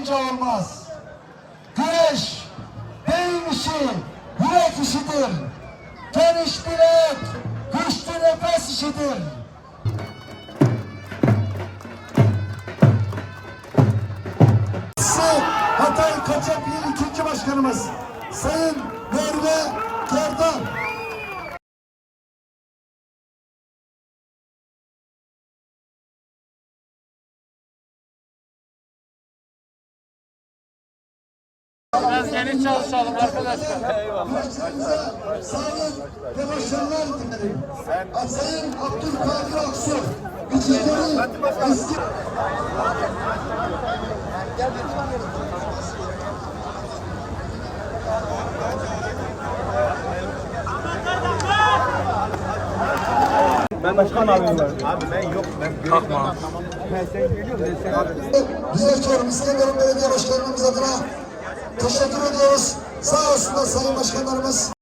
olmayınca olmaz. Güreş beyin işi, yürek işidir. Geniş bilek, güçlü nefes işidir. Hatay Kaçak İl İkinci Başkanımız Sayın Merve Kerdan Biraz geniş çalışalım arkadaşlar. Sağlık ve başarılar dilerim. Sayın Abdülkadir Aksu, İçişleri Eski Ben başkan abim var. Abi ben yok. Ben Kalkma. Ben sen geliyorum. Ben sen Çorum İskenderun Belediye Başkanımız adına teşekkür ediyoruz. Sağ olsunlar Sayın Başkanlarımız.